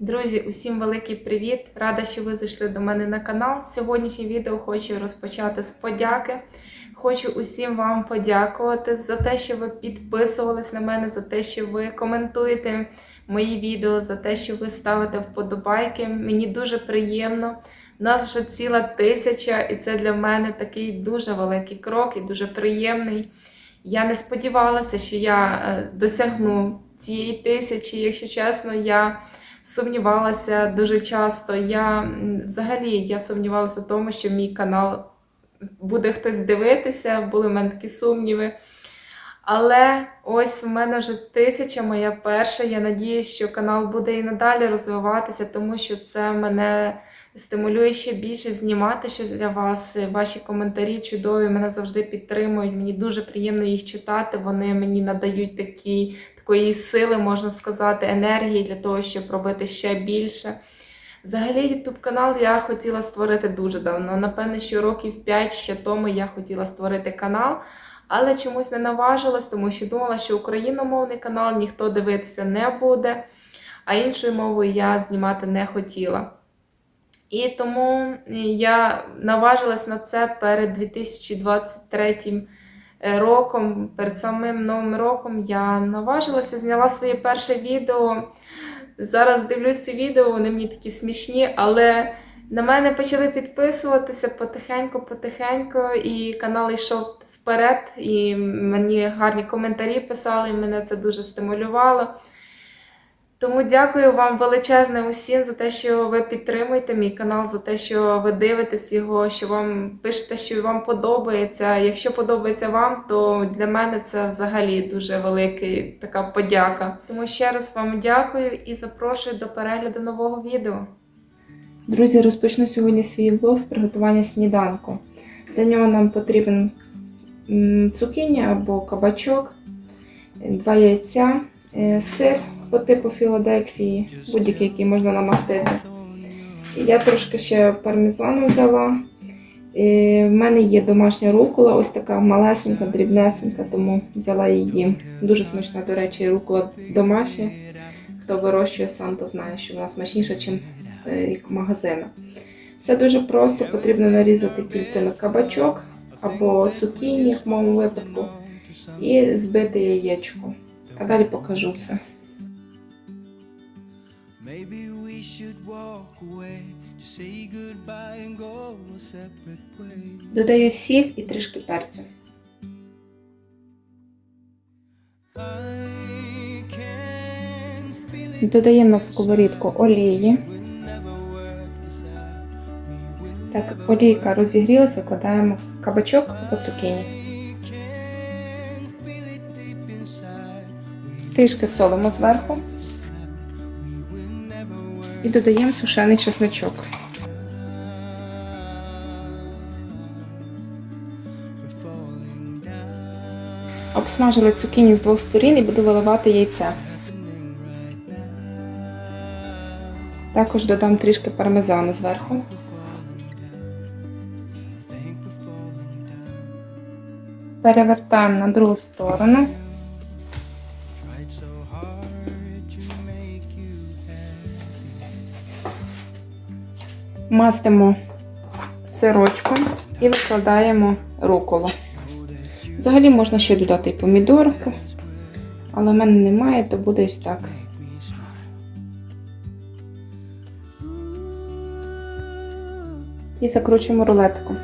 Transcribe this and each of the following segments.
Друзі, усім великий привіт! Рада, що ви зайшли до мене на канал. Сьогоднішнє відео хочу розпочати з подяки. Хочу усім вам подякувати за те, що ви підписувались на мене, за те, що ви коментуєте мої відео, за те, що ви ставите вподобайки. Мені дуже приємно. Нас вже ціла тисяча, і це для мене такий дуже великий крок і дуже приємний. Я не сподівалася, що я е, досягну цієї тисячі. Якщо чесно, я сумнівалася дуже часто. Я взагалі я сумнівалася в тому, що мій канал буде хтось дивитися, були в мене такі сумніви. Але ось в мене вже тисяча, моя перша. Я надіюсь, що канал буде і надалі розвиватися, тому що це мене стимулює ще більше знімати щось для вас. Ваші коментарі чудові, мене завжди підтримують. Мені дуже приємно їх читати. Вони мені надають такі, такої сили, можна сказати, енергії для того, щоб робити ще більше. Взагалі, YouTube канал я хотіла створити дуже давно. Напевне, що років 5 ще тому я хотіла створити канал, але чомусь не наважилась, тому що думала, що україномовний канал ніхто дивитися не буде, а іншою мовою я знімати не хотіла. І тому я наважилась на це перед 2023 роком, перед самим новим роком я наважилася, зняла своє перше відео. Зараз дивлюсь ці відео, вони мені такі смішні, але на мене почали підписуватися потихеньку-потихеньку, і канал йшов вперед, і мені гарні коментарі писали, і мене це дуже стимулювало. Тому дякую вам величезне усім за те, що ви підтримуєте мій канал, за те, що ви дивитесь його, що вам пишете, що вам подобається. Якщо подобається вам, то для мене це взагалі дуже велика така подяка. Тому ще раз вам дякую і запрошую до перегляду нового відео. Друзі, розпочну сьогодні свій влог з приготування сніданку. Для нього нам потрібен м, цукіні або кабачок, два яйця, е, сир по типу Філадельфії, будь-який, який можна намастити. Я трошки ще пармезану взяла. І в мене є домашня рукола, ось така малесенька, дрібнесенька, тому взяла її. Дуже смачна, до речі, рукола домашня. Хто вирощує сам, то знає, що вона смачніша, ніж як магазина. Все дуже просто, потрібно нарізати кільцями кабачок або цукіні, в моєму випадку, і збити яєчко. А далі покажу все. Додаю сіль і трішки перцю. Додаємо на сковорідку олії. Так, олійка розігрілась, викладаємо кабачок або цукіні. Трішки солимо зверху. І додаємо сушений чесничок. Обсмажили цукіні з двох сторін і буду виливати яйце. Також додам трішки пармезану зверху. Перевертаємо на другу сторону. Мастимо сирочком і викладаємо руколу. Взагалі можна ще додати і помідорку, але в мене немає, то буде ось так. І закручуємо рулетиком.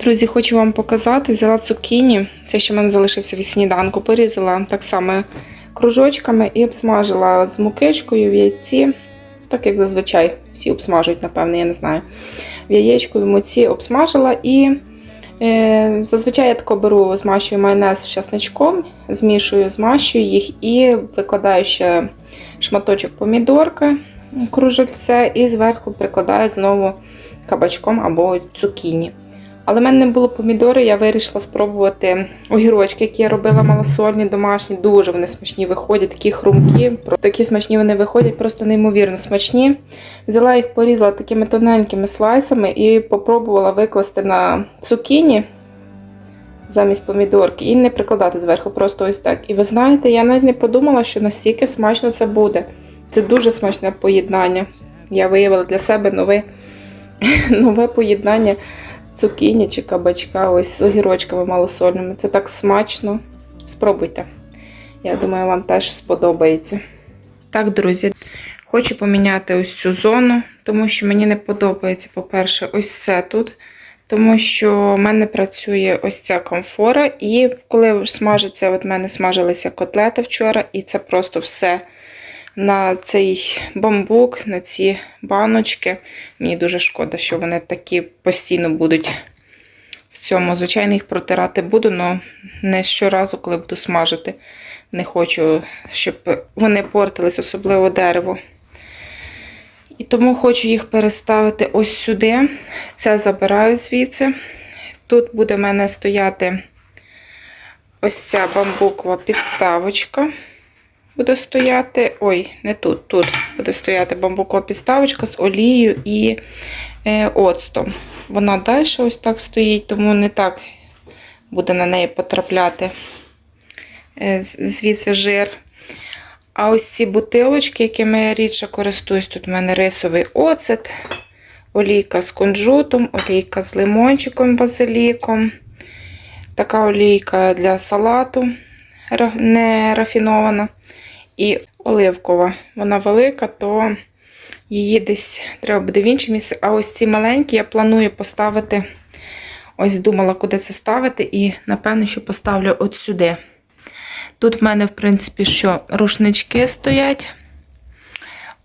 Друзі, хочу вам показати. Взяла цукіні, це ще в мене залишився від сніданку, порізала так само кружочками і обсмажила з мукичкою в яйці. Так як зазвичай всі обсмажують, напевне, я не знаю. В яєчку в муці обсмажила і е, зазвичай я тако беру, змащую майонез з часничком, змішую, змащую їх і викладаю ще шматочок помідорки, кружельце, і зверху прикладаю знову кабачком або цукіні. Але в мене не було помідори, я вирішила спробувати огірочки, які я робила малосольні, домашні. Дуже вони смачні виходять, такі хрумкі. Такі смачні вони виходять, просто неймовірно смачні. Взяла їх, порізала такими тоненькими слайсами і попробувала викласти на цукіні замість помідорки і не прикладати зверху, просто ось так. І ви знаєте, я навіть не подумала, що настільки смачно це буде. Це дуже смачне поєднання. Я виявила для себе нове, нове поєднання цукіні чи кабачка ось з огірочками малосольними. Це так смачно. Спробуйте. Я думаю, вам теж сподобається. Так, друзі, хочу поміняти ось цю зону, тому що мені не подобається, по-перше, ось це тут. Тому що в мене працює ось ця комфора, і коли смажиться, от в мене смажилися котлети вчора, і це просто все на цей бамбук, на ці баночки. Мені дуже шкода, що вони такі постійно будуть в цьому. Звичайно, їх протирати буду, але не щоразу, коли буду смажити. Не хочу, щоб вони портились, особливо дерево. І тому хочу їх переставити ось сюди. Це забираю звідси. Тут буде в мене стояти ось ця бамбукова підставочка. Буде стояти. Ой, не тут, тут буде стояти бамбукова підставочка з олією і е, оцтом. Вона далі ось так стоїть, тому не так буде на неї потрапляти е, звідси жир. А ось ці бутилочки, якими я рідше користуюсь, тут в мене рисовий оцет, олійка з кунжутом, олійка з лимончиком, базиліком, така олійка для салату не рафінована. І оливкова. Вона велика, то її десь треба буде в інше місце. А ось ці маленькі я планую поставити. Ось думала, куди це ставити, і напевно, що поставлю от сюди. Тут в мене, в принципі, що рушнички стоять.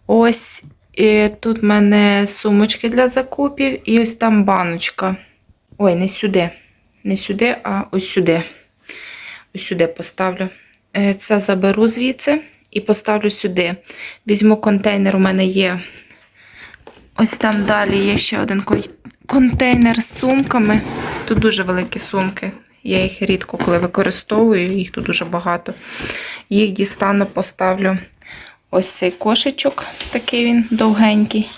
Ось і тут в мене сумочки для закупів, і ось там баночка. Ой, не сюди. Не сюди, а ось сюди. Ось сюди поставлю. Е, Це заберу звідси і поставлю сюди. Візьму контейнер, у мене є. Ось там далі є ще один контейнер з сумками. Тут дуже великі сумки. Я їх рідко коли використовую, їх тут дуже багато. Їх дістану, поставлю ось цей кошечок, такий він довгенький.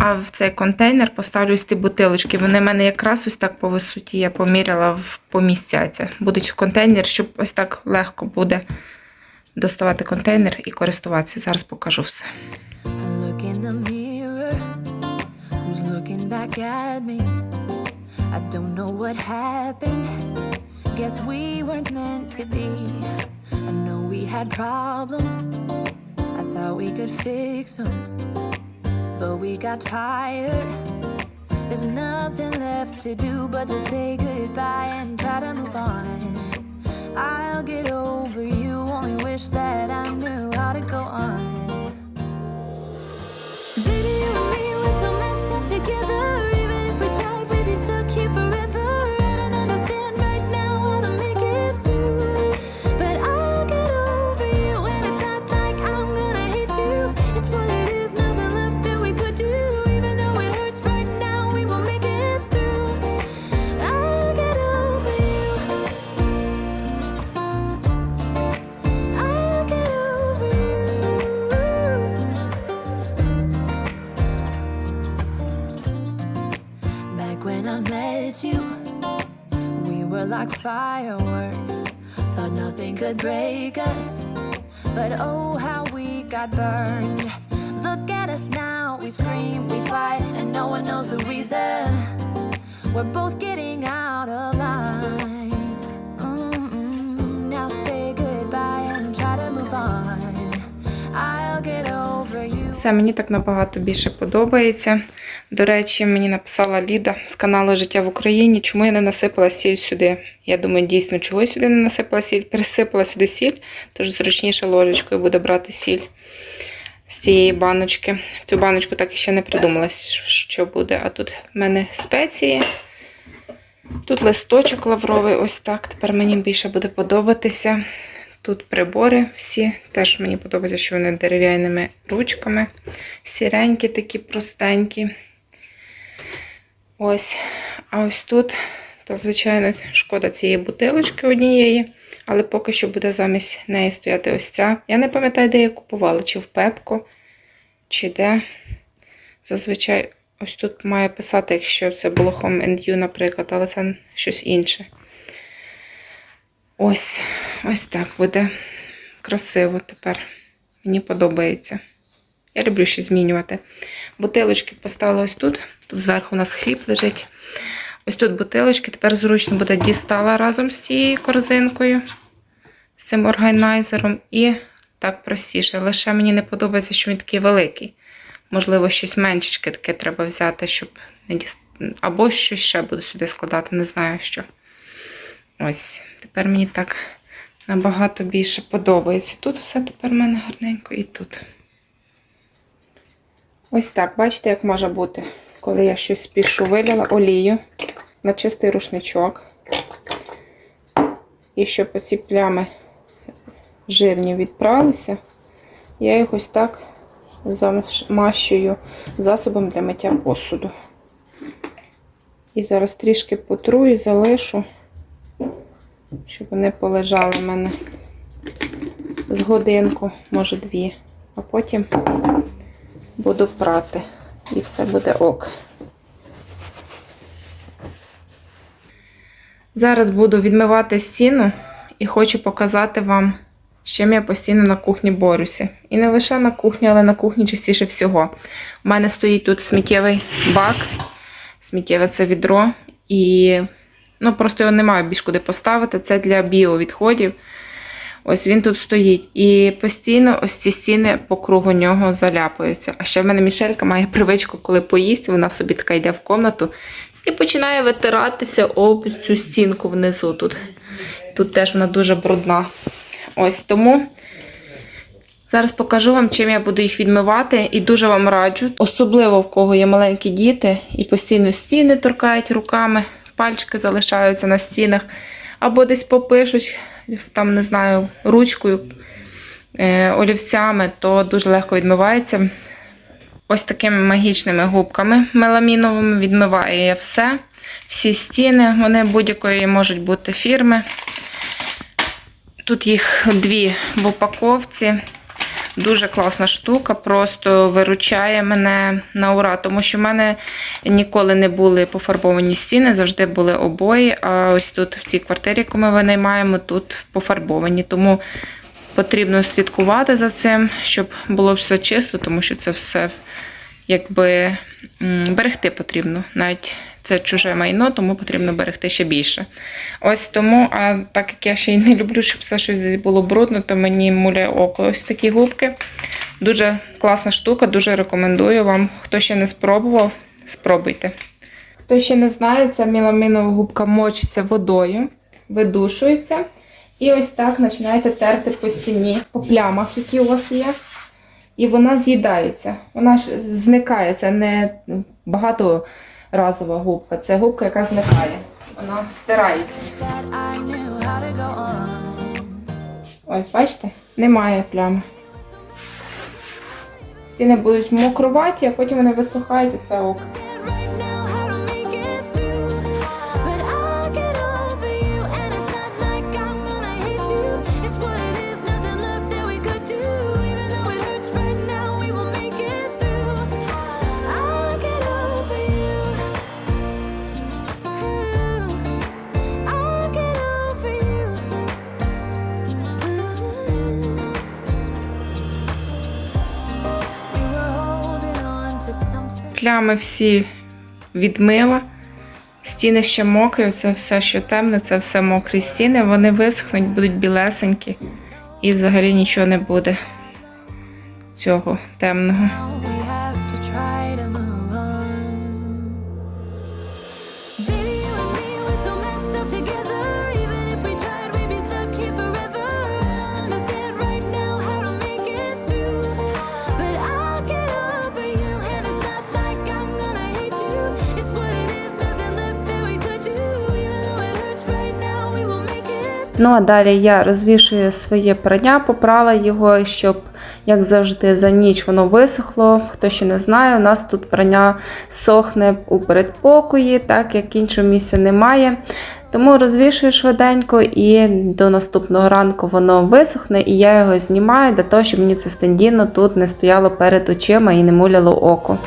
А в цей контейнер поставлю ось ті бутилочки. Вони в мене якраз ось так по висоті, я поміряла в- помістяться. Будуть в контейнер, щоб ось так легко буде доставати контейнер і користуватися. Зараз покажу все. But we got tired. There's nothing left to do but to say goodbye and try to move on. I'll get over you, only wish that I knew how to go on. Could break us. But oh, how we got burned. Look at us now, we scream, we fight, and no one knows the reason. We're both getting out of line. Це мені так набагато більше подобається. До речі, мені написала Ліда з каналу Життя в Україні, чому я не насипала сіль сюди. Я думаю, дійсно, чого я сюди не насипала сіль. Пересипала сюди сіль, тож зручніше ложечкою буде брати сіль з цієї баночки. В цю баночку так і ще не придумала, що буде. А тут в мене спеції. Тут листочок лавровий, ось так. Тепер мені більше буде подобатися. Тут прибори всі. Теж мені подобається, що вони дерев'яними ручками. Сіренькі такі простенькі. Ось. А ось тут, та, звичайно, шкода цієї бутилочки однієї, але поки що буде замість неї стояти ось ця. Я не пам'ятаю, де я купувала, чи в Пепко, чи де. Зазвичай ось тут має писати, якщо це було Home and You, наприклад, але це щось інше. Ось, ось так буде красиво тепер. Мені подобається. Я люблю щось змінювати. Бутилочки поставила ось тут. Тут зверху у нас хліб лежить. Ось тут бутилочки. Тепер зручно буде дістала разом з цією корзинкою, з цим органайзером. І так простіше. Лише мені не подобається, що він такий великий. Можливо, щось меншечке таке треба взяти, щоб не діст... Або щось ще буду сюди складати, не знаю що. Ось, тепер мені так набагато більше подобається. Тут все тепер в мене гарненько і тут. Ось так, бачите, як може бути, коли я щось спішу, вилила олію на чистий рушничок. І щоб оці плями жирні відправилися, я їх ось так замащую засобом для миття посуду. І зараз трішки потру і залишу, щоб вони полежали в мене з годинку, може дві, а потім буду прати. І все буде ок. Зараз буду відмивати стіну і хочу показати вам, з чим я постійно на кухні борюся. І не лише на кухні, але на кухні частіше всього. У мене стоїть тут сміттєвий бак, сміттєве це відро, і ну, просто його немає більш куди поставити. Це для біовідходів. Ось він тут стоїть. І постійно ось ці стіни по кругу нього заляпаються. А ще в мене Мішелька має привичку, коли поїсть, вона собі така йде в комнату і починає витиратися об цю стінку внизу. Тут Тут теж вона дуже брудна. Ось тому зараз покажу вам, чим я буду їх відмивати, і дуже вам раджу. Особливо в кого є маленькі діти і постійно стіни торкають руками, пальчики залишаються на стінах, або десь попишуть, там, не знаю, ручкою, е, олівцями, то дуже легко відмивається. Ось такими магічними губками меламіновими відмиваю я все. Всі стіни, вони будь-якої можуть бути фірми. Тут їх дві в упаковці. Дуже класна штука, просто виручає мене на ура, тому що в мене ніколи не були пофарбовані стіни, завжди були обої. А ось тут в цій квартирі, яку ми винаймаємо, тут пофарбовані. Тому потрібно слідкувати за цим, щоб було все чисто, тому що це все якби берегти потрібно. Навіть це чуже майно, тому потрібно берегти ще більше. Ось тому, а так як я ще й не люблю, щоб це щось було брудно, то мені муляє око ось такі губки. Дуже класна штука, дуже рекомендую вам. Хто ще не спробував, спробуйте. Хто ще не знає, ця міламінова губка мочиться водою, видушується. І ось так починаєте терти по стіні, по плямах, які у вас є. І вона з'їдається. Вона ж зникає. Не багаторазова губка, це губка, яка зникає. Вона стирається. Ось, бачите, немає плями. Стіни будуть мокруваті, а потім вони висухають і все ок. Плями всі відмила. Стіни ще мокрі, це все, що темне, це все мокрі стіни. Вони висохнуть, будуть білесенькі. І взагалі нічого не буде цього темного. Ну а далі я розвішую своє прання, попрала його, щоб, як завжди, за ніч воно висохло. Хто ще не знає, у нас тут прання сохне у передпокої, так як іншого місця немає. Тому розвішую швиденько і до наступного ранку воно висохне, і я його знімаю для того, щоб мені це стендінно тут не стояло перед очима і не муляло око.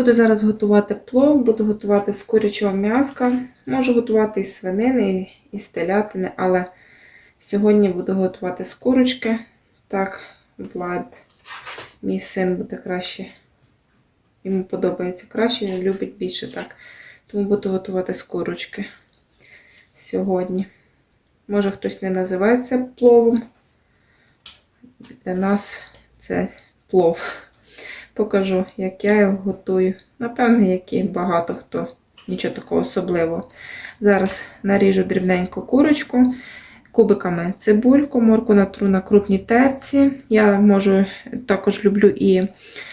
Буду зараз готувати плов, буду готувати з курячого м'яска. Можу готувати із свинини, і з телятини, але сьогодні буду готувати з курочки. Так, Влад, мій син буде краще. Йому подобається краще, він любить більше так. Тому буду готувати з курочки сьогодні. Може, хтось не називає це пловом. Для нас це плов. Покажу, як я його готую. Напевне, як і багато хто. Нічого такого особливого. Зараз наріжу дрібненьку курочку, кубиками цибульку, морку натру на крупній терці. Я можу також люблю і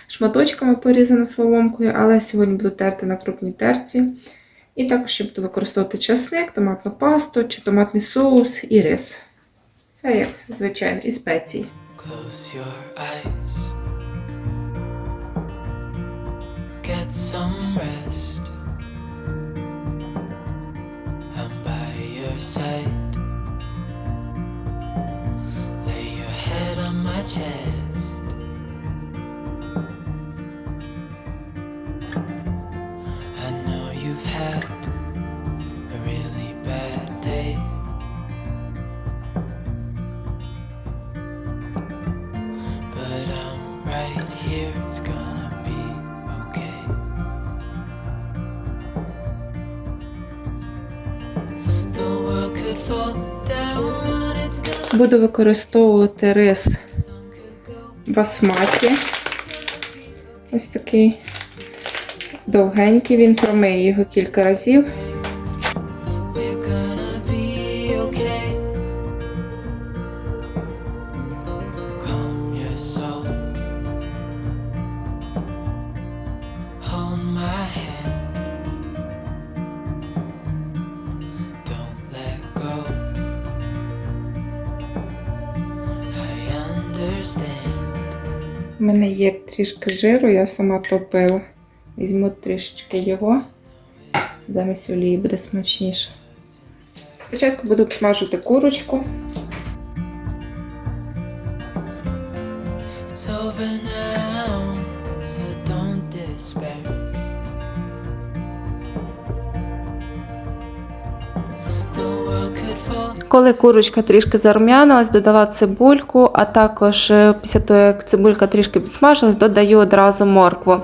шматочками порізану соломкою, але сьогодні буду терти на крупній терці. І також ще буду використовувати часник, томатну пасту чи томатний соус і рис. Все як звичайно, і спеції. Get some rest. I'm by your side. Lay your head on my chest. Буду використовувати рис басматі. Ось такий довгенький, він промиє його кілька разів. У мене є трішки жиру, я сама топила. Візьму трішечки його. Замість олії буде смачніше. Спочатку буду смажити курочку. It's over Коли курочка трішки зарум'янилась, додала цибульку, а також е, після того, як цибулька трішки підсмажилась, додаю одразу моркву.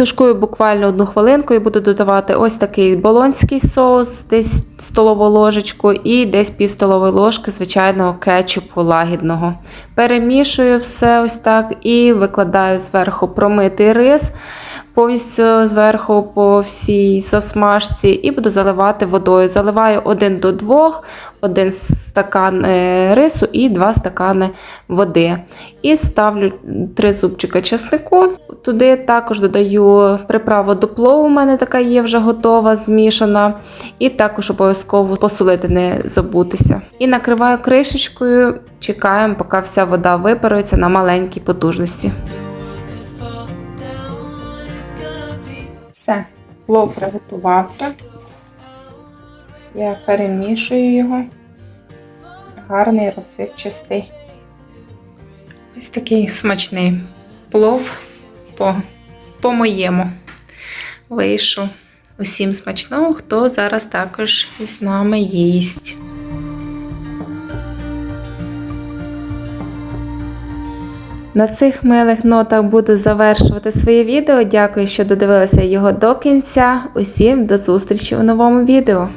Тушкую буквально одну хвилинку і буду додавати ось такий болонський соус, десь столову ложечку і десь пів столової ложки звичайного кетчупу лагідного. Перемішую все ось так і викладаю зверху промитий рис, повністю зверху по всій засмажці, і буду заливати водою. Заливаю 1 до 2, один стакан е, рису і 2 стакани води. І ставлю 3 зубчика чеснику. Туди також додаю приправу до плову, у мене така є вже готова, змішана. І також обов'язково посолити, не забутися. І накриваю кришечкою, чекаємо, поки вся вода випарується на маленькій потужності. Все, плов приготувався. Я перемішую його. Гарний розсипчастий. Ось такий смачний плов по, по-моєму. Вийшов. Усім смачного, хто зараз також з нами їсть. На цих милих нотах буду завершувати своє відео. Дякую, що додивилися його до кінця. Усім до зустрічі у новому відео.